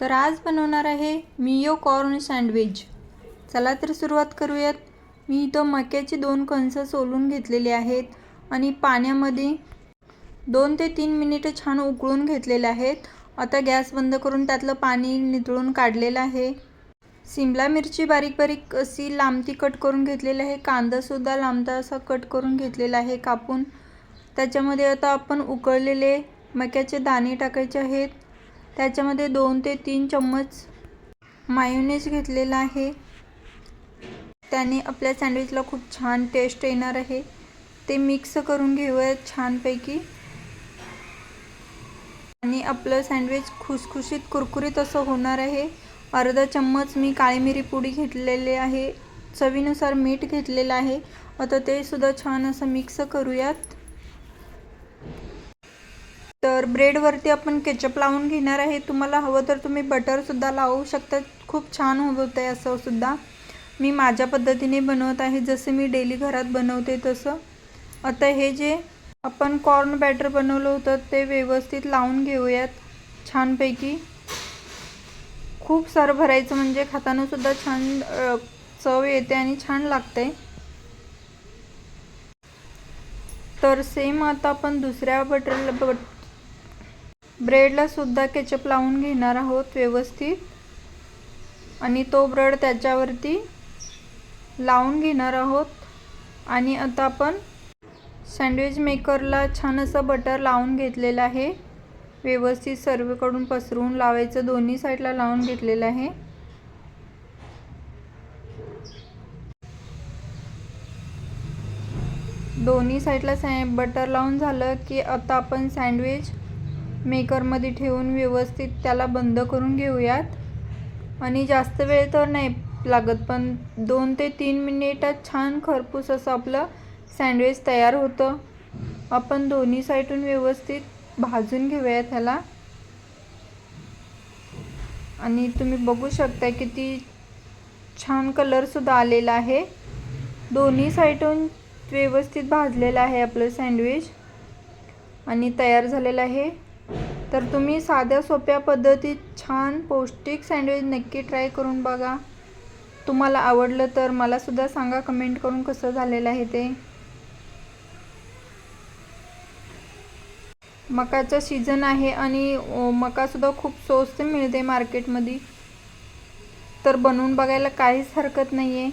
तर आज बनवणार आहे मियो कॉर्न सँडविच. चला तर सुरुवात करूयात. मी इथं मक्याची दोन कणसं सोलून घेतलेली आहेत आणि पाण्यामध्ये दोन ते तीन मिनिटं छान उकळून घेतलेले आहेत. आता गॅस बंद करून त्यातलं पाणी नितळून काढलेलं आहे. सिमला मिरची बारीक बारीक अशी लांबती कट करून घेतलेली आहे. कांदासुद्धा लांबता असा कट करून घेतलेला आहे कापून. त्याच्यामध्ये आता आपण उकळलेले मक्याचे दाणे टाकायचे आहेत. त्याच्यामध्ये दोन ते तीन चम्मच मायोनेज घेतलेला आहे. त्याने आपल्या सँडविचला खूप छान टेस्ट येणार आहे. ते मिक्स करून घेऊयात छानपैकी. आणि आपलं सँडविच खुसखुशीत कुरकुरीत असं होणार आहे. अर्धा चम्मच मी काळी मिरी पुडी घेतलेली आहे. चवीनुसार मीठ घेतलेलं आहे. आता ते सुद्धा छान असं मिक्स करूयात. तर ब्रेडवरती आपण केचप लावून घेणार आहे. तुम्हाला हवं तर तुम्ही बटरसुद्धा लावू शकता. खूप छान होत आहे असं सुद्धा मी माझ्या पद्धतीने बनवत आहे. जसं मी डेली घरात बनवते तसं. आता हे जे आपण कॉर्न बॅटर बनवलं होतं ते व्यवस्थित लावून घेऊयात छानपैकी. खूप सारं भरायचं म्हणजे खातानासुद्धा छान चव येते आणि छान लागते. तर सेम आता आपण दुसऱ्या बटरला बट ब्रेडला सुद्धा केचप लावून घेणार आहोत व्यवस्थित. आणि तो ब्रेड त्याच्यावरती लावून घेणार आहोत. आणि आता आपण सँडविच मेकरला छान असं बटर लावून घेतलेलं आहे. व्यवस्थित सर्वकडून पसरवून लावायचं दोन्ही साईडला लावून घेतलेलं आहे. दोन्ही साईडला सॅ बटर लावून झालं की आता आपण सँडविच मेकरमध्ये ठेवून व्यवस्थित त्याला बंद करून घेऊयात. आणि जास्त वेळ तर नाही लागत पण दोन ते तीन मिनिटात छान खरपूस असं आपलं सँडविच तयार होतं. आपण दोन्ही साईडून व्यवस्थित भाजून घेऊया त्याला. आणि तुम्ही बघू शकता किती छान कलरसुद्धा आलेला आहे. दोन्ही साईडून व्यवस्थित भाजलेलं आहे आपलं सँडविच. आणि तयार झालेलं आहे. तर तुम्ही साध्या सोप्या पद्धतीत छान पौष्टिक सँडविच नक्की ट्राय करून बघा. तुम्हाला आवडलं तर मलासुद्धा सांगा कमेंट करून कसं झालेलं आहे ते. मकाचा सीझन आहे आणि मकासुद्धा खूप स्वस्त मिळते मार्केटमध्ये. तर बनवून बघायला काहीच हरकत नाही आहे